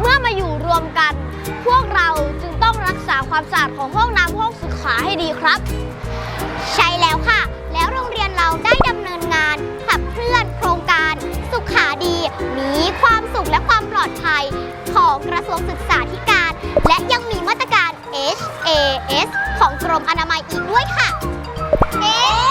เมื่อมาอยู่รวมกัน พวกเราจึงต้องรักษาความสะอาดของห้องน้ำห้องศึกษาให้ดีครับ ใช่แล้วค่ะ แล้วโรงเรียนเราได้ดำเนินงานขับเคลื่อนโครงการสุขาดีมีความสุขและความปลอดภัยของกระทรวงศึกษาธิการ และยังมีมาตรการ HAS ของกรมอนามัยอีกด้วยค่ะ เอ๊ะ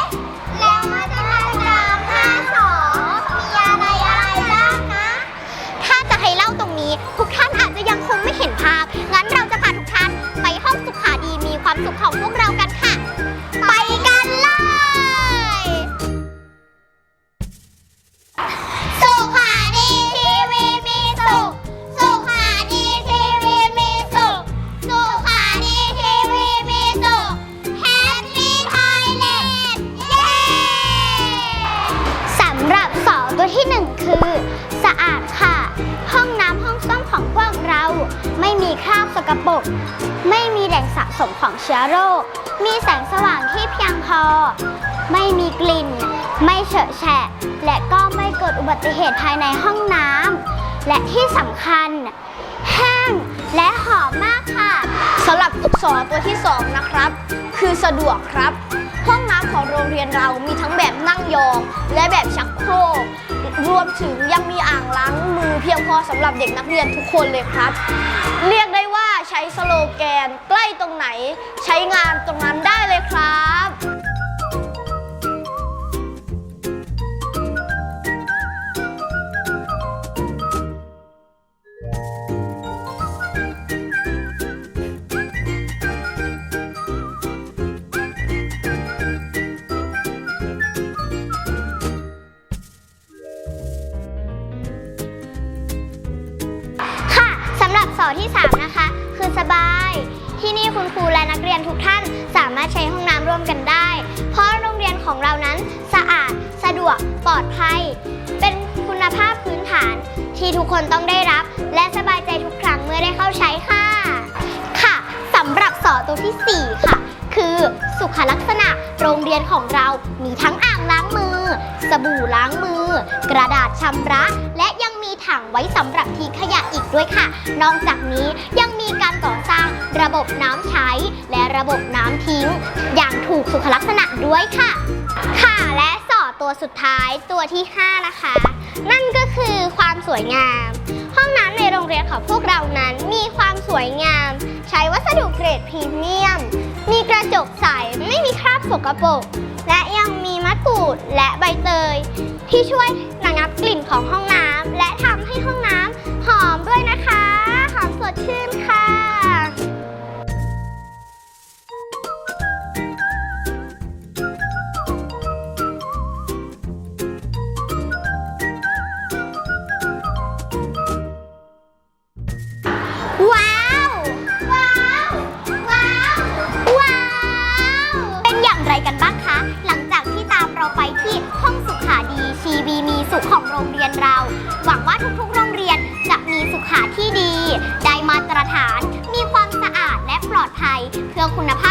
ำหรับสอตัวที่หนึ่งคือ สะอาดค่ะ ห้องน้ำห้องส้วมของพวกเรา ไม่มีคราบสกปรกไม่มีแหล่งสะสมของเชื้อโรค มีแสงสว่างที่เพียงพอ ไม่มีกลิ่น ไม่เฉอะแฉะ และก็ไม่เกิดอุบัติเหตุภายในห้องน้ำและที่สำคัญ แห้งและหอมมากค่ะสำหรับสอตัวที่2นะครับ คือสะดวกครับ ห้องน้ำของโรงเรียนเรามีทั้งแบบนั่งยอง และแบบชักโครก รวมถึงยังมีอ่างล้างมือเพียงพอสำหรับเด็กนักเรียนทุกคนเลยครับ เรียกได้ว่าใช้สโลแกนใกล้ตรงไหน ใช้งานตรงนั้นได้เลยครับ สอที่ 3 นะคะ คือสบาย ที่นี่คุณครูและนักเรียนทุกท่านสามารถใช้ห้องน้ำร่วมกันได้ เพราะโรงเรียนของเรานั้นสะอาด สะดวก ปลอดภัย เป็นคุณภาพพื้นฐานที่ทุกคนต้องได้รับ และสบายใจทุกครั้งเมื่อได้เข้าใช้ค่ะ ค่ะสำหรับสอตัวที่ 4 ค่ะ คือสุขลักษณะโรงเรียนของเรามีทั้งอ่างล้างมือ สบู่ล้างมือ กระดาษชำระ และยังมีถังไว้สำหรับทิ้งขยะอีกด้วยค่ะ นอกจากนี้ยังมีการก่อสร้างระบบน้ำใช้ และระบบน้ำทิ้ง อย่างถูกสุขลักษณะด้วยค่ะ ค่ะและสอตัวสุดท้ายตัวที่ 5 นะคะ นั่นก็คือความสวยงาม ห้องน้ำในโรงเรียนของพวกเรานั้นมีความสวยงาม ใช้วัสดุเกรดพรีเมียม มีกระจกใสไม่มีคราบสกปรกและยังมีมะกรูดและใบเตย ที่ช่วยระงับกลิ่นของห้อง สุขของโรงเรียนเรา หวังว่าทุกๆ โรงเรียนจะมีสุขาที่ดี ได้มาตรฐาน มีความสะอาดและปลอดภัย เพื่อคุณภาพ